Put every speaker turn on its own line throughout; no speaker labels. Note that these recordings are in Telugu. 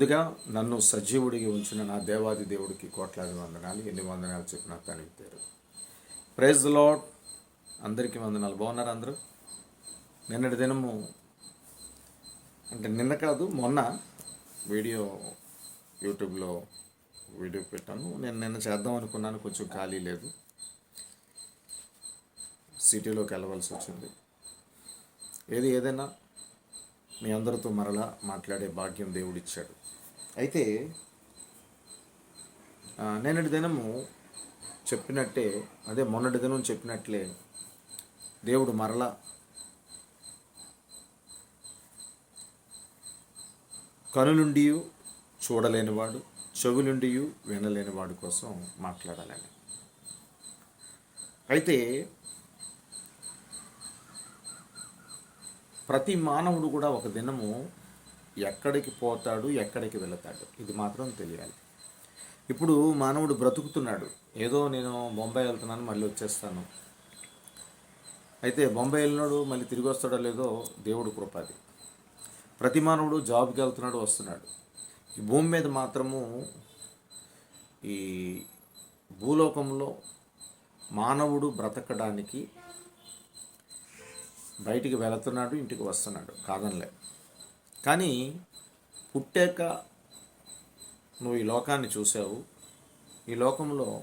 ముందుగా నన్ను సజీవుడికి ఉంచిన నా దేవాది దేవుడికి కోట్లాది వందనాలు ఎన్ని వందనాలు చెప్పిన తనకి పేరు ప్రైజ్ లాడ్ అందరికీ వందనాలు. బాగున్నారు అందరూ? నిన్నటి దినము అంటే నిన్న కాదు మొన్న వీడియో యూట్యూబ్లో వీడియో పెట్టాను. నేను నిన్న చేద్దాం అనుకున్నాను కొంచెం ఖాళీ లేదు. సిటీలోకి వెళ్ళవలసి వచ్చింది. ఏది ఏదైనా మీ అందరితో మరలా మాట్లాడే భాగ్యం దేవుడిచ్చాడు. అయితే నేనటి దినము చెప్పినట్టే అదే మొన్నటి దినం చెప్పినట్లే దేవుడు మరలా కనులుండి చూడలేనివాడు చెవులుండి వినలేనివాడు కోసం మాట్లాడాలని. అయితే ప్రతి మానవుడు కూడా ఒక దినము ఎక్కడికి పోతాడు ఎక్కడికి వెళతాడు? ఇది మాత్రం తెలియాలి. ఇప్పుడు మానవుడు బ్రతుకుతున్నాడు. ఏదో నేను బొంబాయి వెళ్తున్నాను మళ్ళీ వచ్చేస్తాను. అయితే బొంబాయి వెళ్ళినాడు మళ్ళీ తిరిగి వస్తాడో లేదో దేవుడు కృపాది. ప్రతి మానవుడు జాబ్కి వెళ్తున్నాడు వస్తున్నాడు. ఈ భూమి మీద మాత్రము ఈ భూలోకంలో మానవుడు బ్రతకడానికి బయటికి వెళుతున్నాడు ఇంటికి వస్తున్నాడు. కాదనలే. కానీ పుట్టాక నువ్వు ఈ లోకాన్ని చూసావు ఈ లోకంలో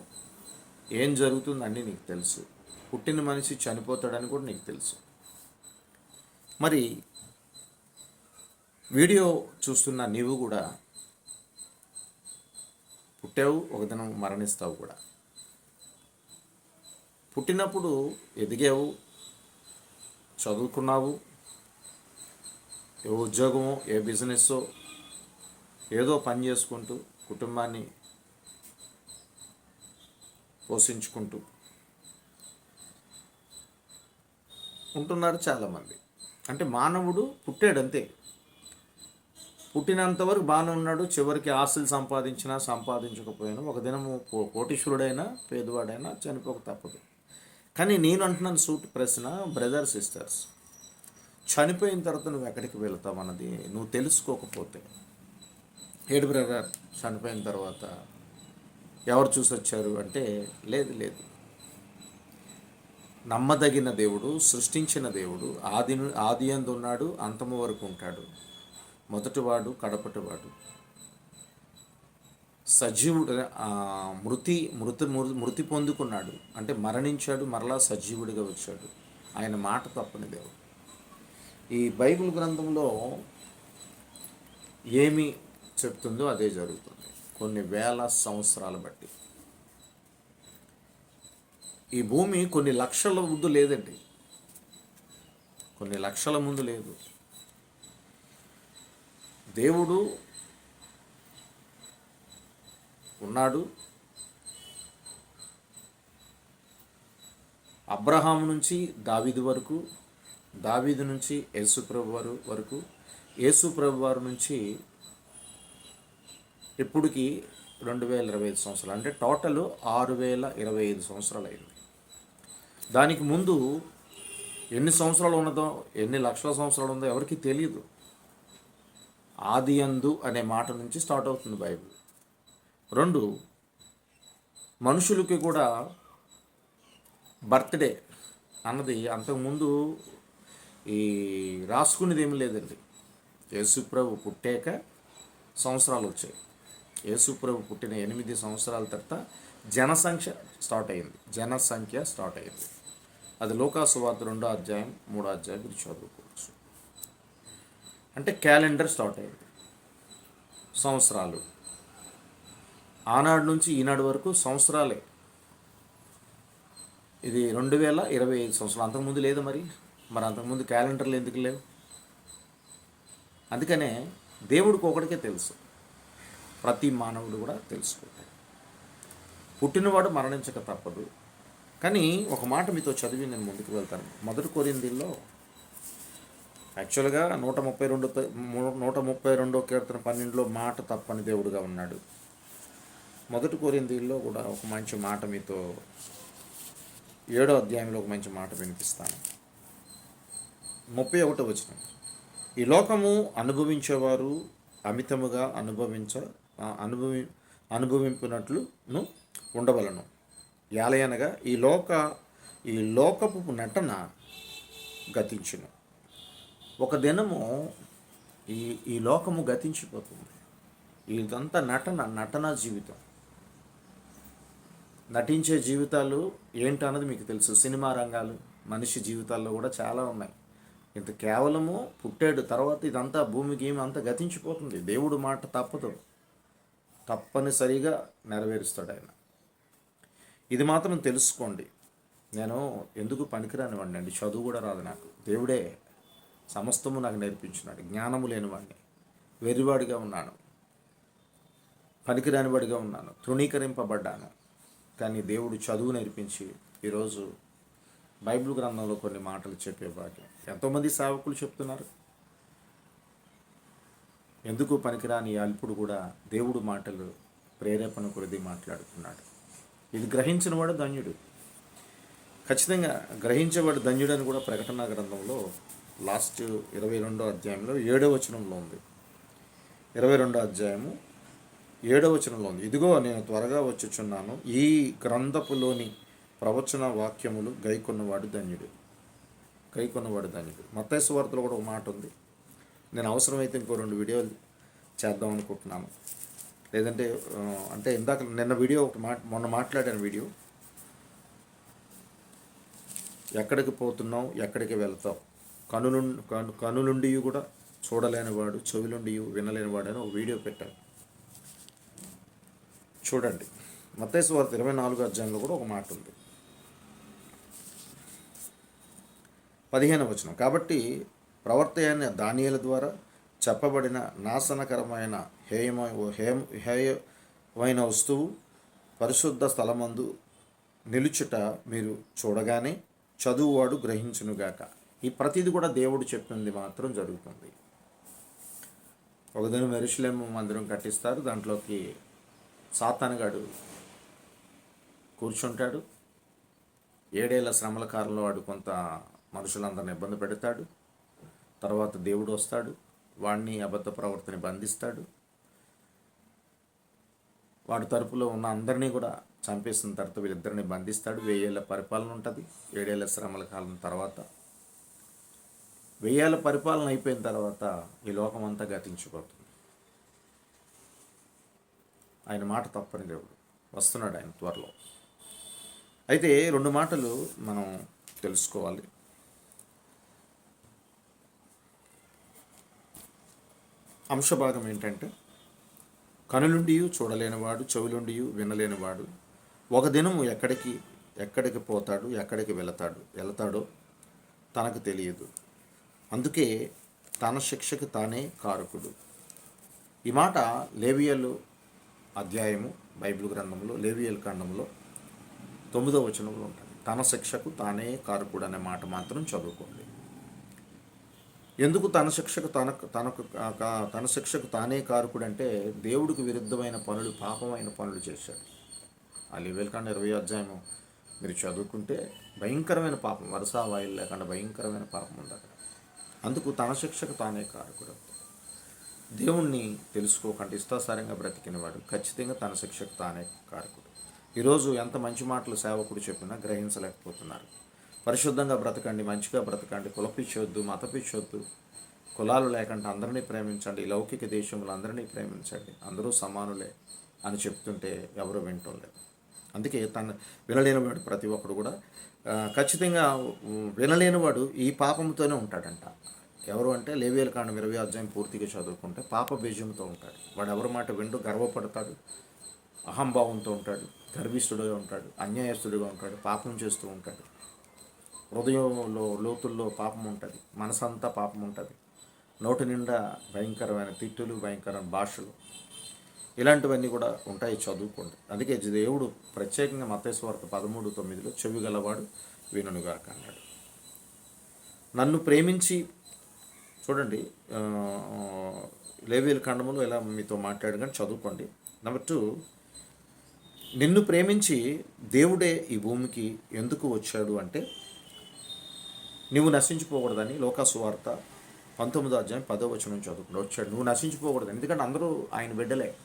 ఏం జరుగుతుందని నీకు తెలుసు. పుట్టిన మనిషి చనిపోతాడని కూడా నీకు తెలుసు. మరి వీడియో చూస్తున్న నీవు కూడా పుట్టావు ఒక దినం మరణిస్తావు కూడా. పుట్టినప్పుడు ఎదిగావు చదువుకున్నావు ఏ ఉద్యోగమో ఏ బిజినెస్సో ఏదో పని చేసుకుంటూ కుటుంబాన్ని పోషించుకుంటూ ఉంటున్నారు చాలామంది. అంటే మానవుడు పుట్టాడు అంతే పుట్టినంతవరకు బాగానే ఉన్నాడు చివరికి ఆస్తులు సంపాదించినా సంపాదించకపోయినా ఒక దినము పో కోటీశ్వరుడైనా పేదవాడైనా చనిపోక తప్పదు. కానీ నేను అంటున్నాను సూట్ ప్రశ్న బ్రదర్ సిస్టర్స్. చనిపోయిన తర్వాత నువ్వు ఎక్కడికి వెళతావు అన్నది నువ్వు తెలుసుకోకపోతే. ఏడు బ్రదర్ చనిపోయిన తర్వాత ఎవరు చూసి వచ్చారు అంటే లేదు లేదు. నమ్మదగిన దేవుడు సృష్టించిన దేవుడు ఆది ఆది అందు ఉన్నాడు అంతము వరకు ఉంటాడు. మొదటివాడు కడపటివాడు సజీవుడు మృతి మృతి మృ- మృతి పొందుకున్నాడు. అంటే మరణించాడు మరలా సజీవుడిగా వచ్చాడు. ఆయన మాట తప్పని దేవుడు. ఈ బైబిల్ గ్రంథంలో ఏమి చెప్తుందో అదే జరుగుతుంది. కొన్ని వేల సంవత్సరాల బట్టి. ఈ భూమి కొన్ని లక్షల ముందు లేదండి. కొన్ని లక్షల ముందు లేదు. దేవుడు ఉన్నాడు. అబ్రహాం నుంచి దావిది వరకు దావీదు నుంచి యేసుప్రభు వారు వరకు. యేసుప్రభు వారి నుంచి ఇప్పటికి రెండు వేల ఇరవై ఐదు సంవత్సరాలు. అంటే టోటల్ ఆరు వేల ఇరవై ఐదు సంవత్సరాలు అయింది. దానికి ముందు ఎన్ని సంవత్సరాలు ఉన్నదో ఎన్ని లక్షల సంవత్సరాలు ఉందో ఎవరికి తెలియదు ఆది అందు అనే మాట నుంచి స్టార్ట్ అవుతుంది బైబిల్. రెండు మనుషులకి కూడా బర్త్డే అన్నది అంతకుముందు ఈ రాసుకునేది ఏమీ లేదండి. యేసుప్రభు పుట్టాక సంవత్సరాలు వచ్చాయి యేసుప్రభు పుట్టిన ఎనిమిది సంవత్సరాల తర్వాత జనసంఖ్య స్టార్ట్ అయింది. జనసంఖ్య స్టార్ట్ అయింది. అది లోకాసువార్త రెండో అధ్యాయం మూడో అధ్యాయం మీరు చదువుకోవచ్చు. అంటే క్యాలెండర్ స్టార్ట్ అయింది. సంవత్సరాలు. ఆనాడు నుంచి ఈనాడు వరకు సంవత్సరాలే. ఇది రెండు వేల ఇరవై ఐదు సంవత్సరాలు. అంతకుముందు లేదు మరి? మరి అంతకుముందు క్యాలెండర్లు ఎందుకు లేవు? అందుకనే దేవుడికి ఒకడికే తెలుసు. ప్రతి మానవుడు కూడా తెలుసుకుంటాడు. పుట్టినవాడు మరణించక తప్పదు. కానీ ఒక మాట మీతో చదివి నేను ముందుకు వెళ్తాను. మొదటి కొరిందిల్లో యాక్చువల్గా నూట ముప్పై రెండు నూట ముప్పై రెండో కీర్తన పన్నెండులో మాట తప్పని దేవుడుగా ఉన్నాడు. మొదటి కోరిందీల్లో కూడా ఒక మంచి మాట మీతో ఏడో అధ్యాయంలో ఒక మంచి మాట వినిపిస్తాను. ముప్పై ఒకటో వచనం. ఈ లోకము అనుభవించేవారు అమితముగా అనుభవించ అనుభవి అనుభవింపినట్లును ఉండవలను. యాలయనగా ఈ లోక ఈ లోకపు నటన గతించును. ఒక దినము ఈ ఈ లోకము గతించిపోతుంది. ఇదంతా నటన నటన జీవితం. నటించే జీవితాలు ఏంటన్నది మీకు తెలుసు. సినిమా రంగాలు మనిషి జీవితాల్లో కూడా చాలా ఉన్నాయి. ఇంత కేవలము పుట్టాడు తర్వాత ఇదంతా భూమికి ఏమి అంతా గతించిపోతుంది. దేవుడు మాట తప్పదు. తప్పనిసరిగా నెరవేరుస్తాడు ఆయన. ఇది మాత్రం తెలుసుకోండి. నేను ఎందుకు పనికిరానివాడిని అండి? చదువు కూడా రాదు నాకు. దేవుడే సమస్తము నాకు నేర్పించినాడు. జ్ఞానము లేనివాడిని. వెర్రివాడిగా ఉన్నాను. పనికిరానివాడిగా ఉన్నాను. తృణీకరింపబడ్డాను. కానీ దేవుడు చదువు నేర్పించి ఈరోజు బైబిల్ గ్రంథంలో కొన్ని మాటలు చెప్పే భాగ్యం ఎంతోమంది సేవకులు చెప్తున్నారు. ఎందుకు పనికిరాని అల్పుడు కూడా దేవుడు మాటలు ప్రేరేపణ కొరిది మాట్లాడుతున్నాడు. ఇది గ్రహించిన వాడు ధన్యుడు. ఖచ్చితంగా గ్రహించేవాడు ధన్యుడు అని కూడా ప్రకటన గ్రంథంలో లాస్ట్ ఇరవై రెండో అధ్యాయంలో ఏడో వచనంలో ఉంది. ఇరవై రెండో అధ్యాయము ఏడవ వచనంలో ఉంది. ఇదిగో నేను త్వరగా వచ్చుచున్నాను. ఈ గ్రంథపులోని ప్రవచన వాక్యములు గైకొన్నవాడు ధన్యుడు. గైకొన్నవాడు ధన్యుడు. మత్తైసు వార్తలో కూడా ఒక మాట ఉంది. నేను అవసరమైతే ఇంకో రెండు వీడియోలు చేద్దాం అనుకుంటున్నాను. లేదంటే అంటే ఇందాక నిన్న వీడియో ఒకటి మాట మొన్న మాట్లాడాను వీడియో. ఎక్కడికి పోతున్నావు ఎక్కడికి వెళ్తావు? కనులు కను కనులుండి కూడా చూడలేనివాడు చెవిలుండి వినలేనివాడు అని ఒక వీడియో పెట్టాను. చూడండి. మత్తైసు వార్త ఇరవై నాలుగు అధ్యాయంలో కూడా ఒక మాట ఉంది. పదిహేను వచనం. కాబట్టి ప్రవర్తయైన దానియల ద్వారా చెప్పబడిన నాశనకరమైన హేయమ హేమ హేయమైన వస్తువు పరిశుద్ధ స్థలమందు నిలుచుట మీరు చూడగానే చదువువాడు గ్రహించునుగాక ఈ ప్రతిది కూడా దేవుడు చెప్పింది మాత్రం జరుగుతుంది. ఒక దినం మందిరం కట్టిస్తారు. దాంట్లోకి సాతానుగాడు కూర్చుంటాడు. ఏడేళ్ళ శ్రమల కాలంలో వాడు కొంత మనుషులందరిని ఇబ్బంది పెడతాడు. తర్వాత దేవుడు వస్తాడు. వాడిని అబద్ధ ప్రవర్తన బంధిస్తాడు. వాడి తరపులో ఉన్న అందరినీ కూడా చంపేసిన తర్వాత వీళ్ళిద్దరిని బంధిస్తాడు. వెయ్యేళ్ళ పరిపాలన ఉంటుంది. ఏడేళ్ళ శ్రమల కాలం తర్వాత. వెయ్యేళ్ళ పరిపాలన అయిపోయిన తర్వాత ఈ లోకం అంతా గతించిపోతుంది. ఆయన మాట తప్పని దేవుడు. వస్తున్నాడు ఆయన త్వరలో. అయితే రెండు మాటలు మనం తెలుసుకోవాలి. అంశభాగం ఏంటంటే కనులుండి చూడలేనివాడు చెవులుండి వినలేనివాడు ఒక దినము ఎక్కడికి ఎక్కడికి పోతాడు ఎక్కడికి వెళతాడు వెళతాడో తనకు తెలియదు. అందుకే తన శిక్షకు తానే కారకుడు. ఈ మాట లేవియలు అధ్యాయము బైబిల్ గ్రంథంలో లేవియల్ ఖండంలో తొమ్మిదో వచనంలో ఉంటుంది. తన శిక్షకు తానే కారకుడు అనే మాట మాత్రం చదువుకోండి. ఎందుకు తన శిక్షకు తనకు తనకు తన శిక్షకు తానే కారకుడు అంటే దేవుడికి విరుద్ధమైన పనులు పాపమైన పనులు చేశాడు. ఆ లేవేల్కాండ ఇరవై అధ్యాయము మీరు చదువుకుంటే భయంకరమైన పాపం వరుస వాయులు లేకుండా భయంకరమైన పాపం ఉంది అక్కడ అందుకు తన శిక్షకు తానే కారకుడు. దేవుణ్ణి తెలుసుకోకుండా ఇష్టాసారంగా బ్రతికినవాడు ఖచ్చితంగా తన శిక్షకు తానే కారకుడు. ఈరోజు ఎంత మంచి మాటలు సేవకుడు చెప్పినా గ్రహించలేకపోతున్నారు. పరిశుద్ధంగా బ్రతకండి మంచిగా బ్రతకండి కులపిచ్చొద్దు మతపిచ్చొద్దు కులాలు లేకుండా అందరినీ ప్రేమించండి ఈ లౌకిక దేశంలో అందరినీ ప్రేమించండి అందరూ సమానులే అని చెప్తుంటే ఎవరు వింటం లేదు అందుకే తన వినలేనివాడు ప్రతి ఒక్కడు కూడా ఖచ్చితంగా వినలేనివాడు ఈ పాపంతోనే ఉంటాడంట. ఎవరు అంటే లేవేలు కాండం ఇరవై అధ్యాయం పూర్తిగా చదువుకుంటే పాప బీజంతో ఉంటాడు. వాడు ఎవరి మాట వింటూ గర్వపడతాడు అహంభావంతో ఉంటాడు గర్విష్ఠుడుగా ఉంటాడు అన్యాయస్తుడిగా ఉంటాడు పాపం చేస్తూ ఉంటాడు. హృదయంలో లోతుల్లో పాపం ఉంటుంది మనసంతా పాపం ఉంటుంది నోటి నిండా భయంకరమైన తిట్టులు భయంకరమైన భాషలు ఇలాంటివన్నీ కూడా ఉంటాయి చదువుకోండి అందుకే దేవుడు ప్రత్యేకంగా మతేశ్వార్త పదమూడు తొమ్మిదిలో చెవి గలవాడు వినుగాక అన్నాడు. నన్ను ప్రేమించి చూడండి ఆ, లేవేలు ఇలా మీతో మాట్లాడు కానీ చదువుకోండి. నెంబర్ టూ నిన్ను ప్రేమించి దేవుడే ఈ భూమికి ఎందుకు వచ్చాడు అంటే నువ్వు నశించిపోకూడదని లోకాసు వార్త పంతొమ్మిదో అధ్యాయం పదో వచనం చదువుకుంటూ వచ్చాడు. నువ్వు నశించిపోకూడదని ఎందుకంటే అందరూ ఆయన బిడ్డలే.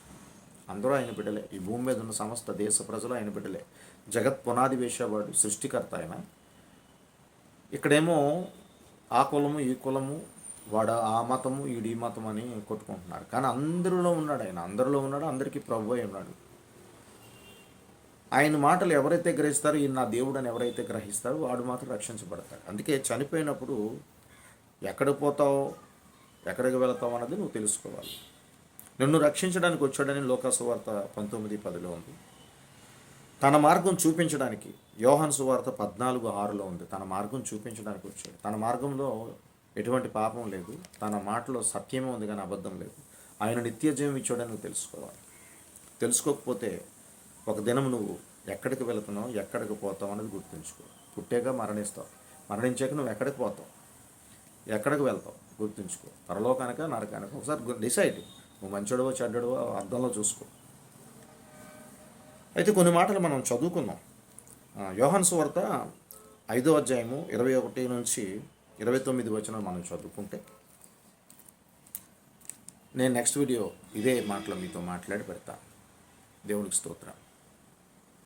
అందరూ ఆయన బిడ్డలే. ఈ భూమి మీద ఉన్న సమస్త దేశ ప్రజలు ఆయన బిడ్డలే. జగత్ పునాది వేసేవాడు సృష్టికర్త ఆయన. ఇక్కడేమో ఆ కులము ఈ కులము వాడు ఆ మతము ఈడు ఈ మతం అని కొట్టుకుంటున్నారు. కానీ అందరిలో ఉన్నాడు ఆయన. అందరిలో ఉన్నాడు అందరికీ ప్రభు అయి ఉన్నాడు. ఆయన మాటలు ఎవరైతే గ్రహిస్తారో ఈయన నా దేవుడని ఎవరైతే గ్రహిస్తారో వాడు మాత్రం రక్షించబడతాడు. అందుకే చనిపోయినప్పుడు ఎక్కడికి పోతావు ఎక్కడికి వెళతావు అన్నది నువ్వు తెలుసుకోవాలి. నిన్ను రక్షించడానికి వచ్చాడని లోకాసువార్త పంతొమ్మిది పదిలో ఉంది. తన మార్గం చూపించడానికి యోహన్ సువార్త పద్నాలుగు ఆరులో ఉంది. తన మార్గం చూపించడానికి వచ్చాడు. తన మార్గంలో ఎటువంటి పాపం లేదు. తన మాటలో సత్యమే ఉంది కానీ అబద్ధం లేదు. ఆయన నిత్య జీవం ఇచ్చాడని నువ్వు తెలుసుకోవాలి. తెలుసుకోకపోతే ఒక దినం నువ్వు ఎక్కడికి వెళుతున్నావు ఎక్కడికి పోతావు అనేది గుర్తుంచుకో. పుట్టాక మరణిస్తావు. మరణించాక నువ్వు ఎక్కడికి పోతావు? ఎక్కడికి వెళ్తావు? గుర్తుంచుకో. పరలోకానిక నరకానిక ఒకసారి డిసైడ్. నువ్వు మంచోడవో చెడ్డడవో అర్థంలో చూసుకో. అయితే కొన్ని మాటలు మనం చదువుకుందాం. యోహన్ సువార్త ఐదో అధ్యాయము ఇరవై ఒకటి నుంచి ఇరవై తొమ్మిది వచ్చిన మనం చదువుకుంటే నేను నెక్స్ట్ వీడియో ఇదే మాటలో మీతో మాట్లాడి పెడతాను దేవునికి స్తోత్రం.